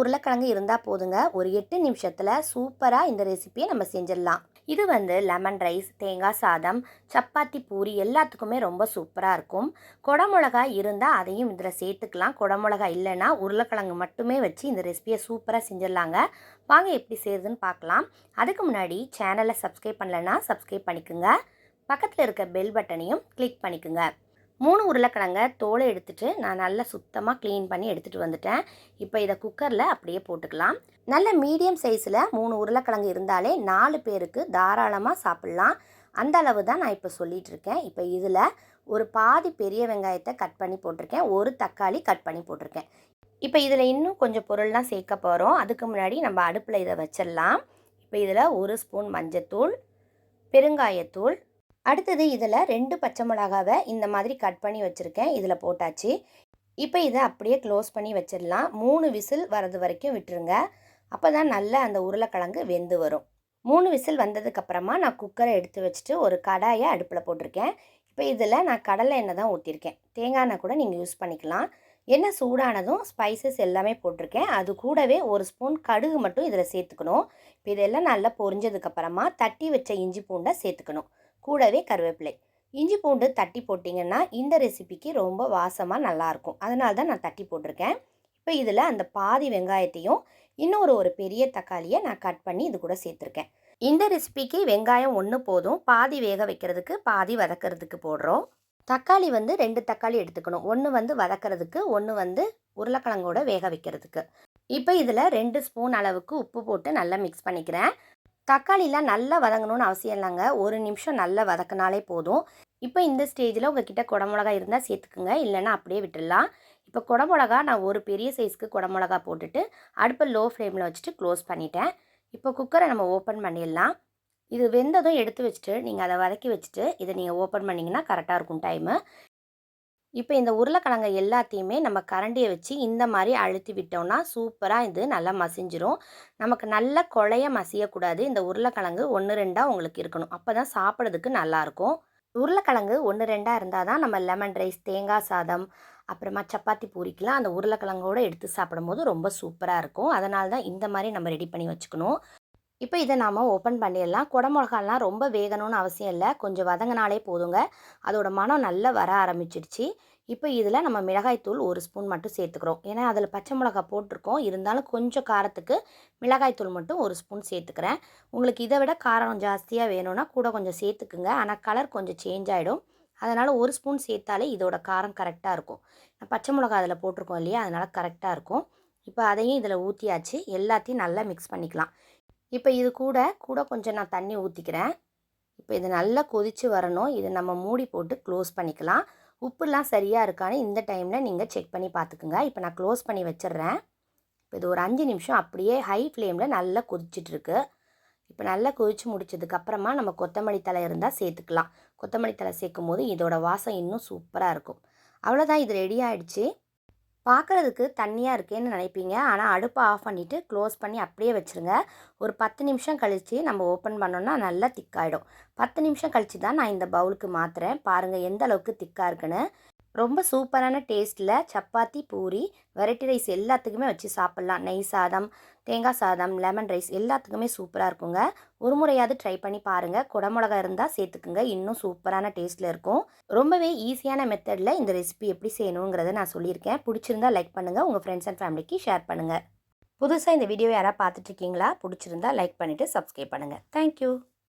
உருளைக்கிழங்கு இருந்தால் போதுங்க. ஒரு எட்டு நிமிஷத்தில் சூப்பராக இந்த ரெசிபியை நம்ம செஞ்சிடலாம். இது வந்து லெமன் ரைஸ் தேங்காய் சாதம் சப்பாத்தி பூரி எல்லாத்துக்குமே ரொம்ப சூப்பராக இருக்கும். குடமிளகா இருந்தால் அதையும் இதில் சேர்த்துக்கலாம். குடமிளகா இல்லைன்னா உருளைக்கிழங்கு மட்டுமே வச்சு இந்த ரெசிபியை சூப்பராக செஞ்சிடலாங்க. வாங்க எப்படி செய்யுதுன்னு பார்க்கலாம். அதுக்கு முன்னாடி சேனலை சப்ஸ்கிரைப் பண்ணலைன்னா சப்ஸ்கிரைப் பண்ணிக்கோங்க. பக்கத்தில் இருக்க பெல் பட்டனையும் கிளிக் பண்ணிக்கோங்க. மூணு உருளைக்கிழங்க தோலை எடுத்துட்டு நான் நல்லா சுத்தமாக க்ளீன் பண்ணி எடுத்துகிட்டு வந்துட்டேன். இப்போ இதை குக்கரில் அப்படியே போட்டுக்கலாம். நல்ல மீடியம் சைஸில் மூணு உருளைக்கிழங்கு இருந்தாலே நாலு பேருக்கு தாராளமாக சாப்பிட்லாம். அந்த அளவு தான் நான் இப்போ சொல்லிகிட்டு இருக்கேன். இப்போ இதில் ஒரு பாதி பெரிய வெங்காயத்தை கட் பண்ணி போட்டிருக்கேன். ஒரு தக்காளி கட் பண்ணி போட்டிருக்கேன். இப்போ இதில் இன்னும் கொஞ்சம் பொருள்லாம் சேர்க்க போகிறோம் அதுக்கு முன்னாடி நம்ம அடுப்பில் இதை வச்சிடலாம். இப்போ இதில் ஒரு ஸ்பூன் மஞ்சத்தூள் பெருங்காயத்தூள் அடுத்தது இதில் ரெண்டு பச்சை மிளகாவை இந்த மாதிரி கட் பண்ணி வச்சுருக்கேன். இதில் போட்டாச்சு. இப்போ இதை அப்படியே க்ளோஸ் பண்ணி வச்சிடலாம். மூணு விசில் வரது வரைக்கும் விட்டுருங்க. அப்போ தான் நல்ல அந்த உருளைக்கிழங்கு வெந்து வரும். மூணு விசில் வந்ததுக்கப்புறமா நான் குக்கரை எடுத்து வச்சுட்டு ஒரு கடாயை அடுப்பில் போட்டிருக்கேன். இப்போ இதில் நான் கடலை எண்ணெய் தான் ஊற்றிருக்கேன் தேங்காய் எண்ணெய் கூட நீங்கள் யூஸ் பண்ணிக்கலாம். எண்ணெய் சூடானதும் ஸ்பைசஸ் எல்லாமே போட்டிருக்கேன். அது கூடவே ஒரு ஸ்பூன் கடுகு மட்டும் இதில் சேர்த்துக்கணும். இப்போ இதெல்லாம் நல்லா பொரிஞ்சதுக்கப்புறமா தட்டி வச்ச இஞ்சி பூண்டை சேர்த்துக்கணும். கூடவே கருவேப்பிலை. இஞ்சி பூண்டு தட்டி போட்டிங்கன்னா இந்த ரெசிபிக்கு ரொம்ப வாசமாக நல்லாயிருக்கும். அதனால தான் நான் தட்டி போட்டிருக்கேன். இப்போ இதில் அந்த பாதி வெங்காயத்தையும் இன்னொரு ஒரு பெரிய தக்காளியை நான் கட் பண்ணி இது கூட சேர்த்துருக்கேன். இந்த ரெசிபிக்கு வெங்காயம் ஒன்று போதும். பாதி வேக வைக்கிறதுக்கு பாதி வதக்கிறதுக்கு போடுறோம். தக்காளி வந்து ரெண்டு தக்காளி எடுத்துக்கணும். ஒன்று வந்து வதக்கிறதுக்கு ஒன்று வந்து உருளைக்கிழங்கோட வேக வைக்கிறதுக்கு. இப்போ இதில் ரெண்டு ஸ்பூன் அளவுக்கு உப்பு போட்டு நல்லா மிக்ஸ் பண்ணிக்கிறேன். தக்காளிலாம் நல்லா வதங்கணும்னு அவசியம் இல்லைங்க. ஒரு நிமிஷம் நல்லா வதக்கினாலே போதும். இப்போ இந்த ஸ்டேஜில் உங்ககிட்ட குடமிளகா இருந்தால் சேர்த்துக்குங்க. இல்லைன்னா அப்படியே விட்டுடலாம். இப்போ குடமிளகா நான் ஒரு பெரிய சைஸ்க்கு குடமிளகா போட்டுட்டு அடுப்பை லோ ஃப்ளேமில் வச்சுட்டு க்ளோஸ் பண்ணிட்டேன். இப்போ குக்கரை நம்ம ஓப்பன் பண்ணிடலாம். இது வெந்ததும் எடுத்து வச்சுட்டு நீங்கள் அதை வதக்கி வச்சுட்டு இதை நீங்கள் ஓப்பன் பண்ணிங்கன்னா கரெக்டாக இருக்கும் டைமு. இப்போ இந்த உருளைக்கிழங்க எல்லாத்தையுமே நம்ம கரண்டியை வச்சு இந்த மாதிரி அழுத்தி விட்டோம்னா சூப்பராக இது நல்லா மசிஞ்சிரும். நமக்கு நல்ல குழைய மசியக்கூடாது. இந்த உருளைக்கிழங்கு ஒன்று ரெண்டாக உங்களுக்கு இருக்கணும். அப்போ தான் சாப்பிட்றதுக்கு நல்லாயிருக்கும் உருளைக்கிழங்கு ஒன்று ரெண்டாக இருந்தால் தான் நம்ம லெமன் ரைஸ் தேங்காய் சாதம் அப்புறமா சப்பாத்தி பூரிக்கெலாம் அந்த உருளைக்கிழங்கோடு எடுத்து சாப்பிடும்போது ரொம்ப சூப்பராக இருக்கும். அதனால தான் இந்த மாதிரி நம்ம ரெடி பண்ணி வச்சுக்கணும். இப்போ இதை நாம் ஓப்பன் பண்ணிடலாம். குடமிளகாலாம் ரொம்ப வேகணும்னு அவசியம் இல்லை. கொஞ்சம் வதங்கினாலே போதுங்க. அதோட மனம் நல்லா வர ஆரம்பிச்சிடுச்சு. இப்போ இதில் நம்ம மிளகாய்த்தூள் ஒரு ஸ்பூன் மட்டும் சேர்த்துக்கிறோம். ஏன்னா அதில் பச்சை மிளகா போட்டிருக்கோம். இருந்தாலும் கொஞ்சம் காரத்துக்கு மிளகாய்த்தூள் மட்டும் ஒரு ஸ்பூன் சேர்த்துக்கிறேன். உங்களுக்கு இதை விட காரம் ஜாஸ்தியாக வேணும்னா கூட கொஞ்சம் சேர்த்துக்குங்க. ஆனால் கலர் கொஞ்சம் சேஞ்ச் ஆகிடும் அதனால் ஒரு ஸ்பூன் சேர்த்தாலே இதோட காரம் கரெக்டாக இருக்கும். பச்சை மிளகா அதில் போட்டிருக்கோம் இல்லையா? அதனால் கரெக்டாக இருக்கும். இப்போ அதையும் இதில் ஊற்றியாச்சு எல்லாத்தையும் நல்லா மிக்ஸ் பண்ணிக்கலாம். இப்போ இது கூட கூட கொஞ்சம் நான் தண்ணி ஊற்றிக்கிறேன் இப்போ இது நல்லா கொதித்து வரணும். இதை நம்ம மூடி போட்டு க்ளோஸ் பண்ணிக்கலாம். உப்புலாம் சரியாக இருக்கான்னு இந்த டைமில் நீங்கள் செக் பண்ணி பார்த்துக்குங்க இப்போ நான் க்ளோஸ் பண்ணி வச்சிடுறேன். இப்போ இது ஒரு அஞ்சு நிமிஷம் அப்படியே ஹை ஃப்ளேமில் நல்லா கொதிச்சிட்ருக்கு இப்போ நல்லா கொதித்து முடிச்சதுக்கப்புறமா நம்ம கொத்தமல்லி தலை இருந்தால் சேர்த்துக்கலாம். கொத்தமல்லி தலை சேர்க்கும் போது இதோட வாசம் இன்னும் சூப்பராக இருக்கும். அவ்வளோதான் இது ரெடி ஆகிடுச்சு பார்க்குறதுக்கு தண்ணியாக இருக்கேன்னு நினைப்பீங்க. ஆனால் அடுப்பை ஆஃப் பண்ணிவிட்டு க்ளோஸ் பண்ணி அப்படியே வச்சுருங்க. ஒரு பத்து நிமிஷம் கழித்து நம்ம ஓப்பன் பண்ணோன்னா நல்லா திக்காயிடும். பத்து நிமிஷம் கழித்து தான் நான் இந்த பவுலுக்கு மாற்றுறேன் பாருங்கள் எந்த அளவுக்கு திக்காக இருக்குன்னு. ரொம்ப சூப்பரான டேஸ்ட்டில் சப்பாத்தி பூரி வெரைட்டி ரைஸ் எல்லாத்துக்குமே வச்சு சாப்பிட்லாம். நெய் சாதம் தேங்காய் சாதம் லெமன் ரைஸ் எல்லாத்துக்குமே சூப்பராக இருக்குங்க. ஒரு முறையாவது ட்ரை பண்ணி பாருங்கள் குடமிளகா இருந்தால் சேர்த்துக்குங்க. இன்னும் சூப்பரான டேஸ்ட்டில் இருக்கும். ரொம்பவே ஈஸியான மெத்தடில் இந்த ரெசிபி எப்படி செய்யணுங்கிறத நான் சொல்லியிருக்கேன். பிடிச்சிருந்தா லைக் பண்ணுங்கள் உங்கள் ஃப்ரெண்ட்ஸ் அண்ட் ஃபேமிலிக்கு ஷேர் பண்ணுங்கள் புதுசாக இந்த வீடியோ யாராவது பார்த்துட்ருக்கீங்களா பிடிச்சிருந்தா லைக் பண்ணிவிட்டு சப்ஸ்கிரைப் பண்ணுங்கள் தேங்க்யூ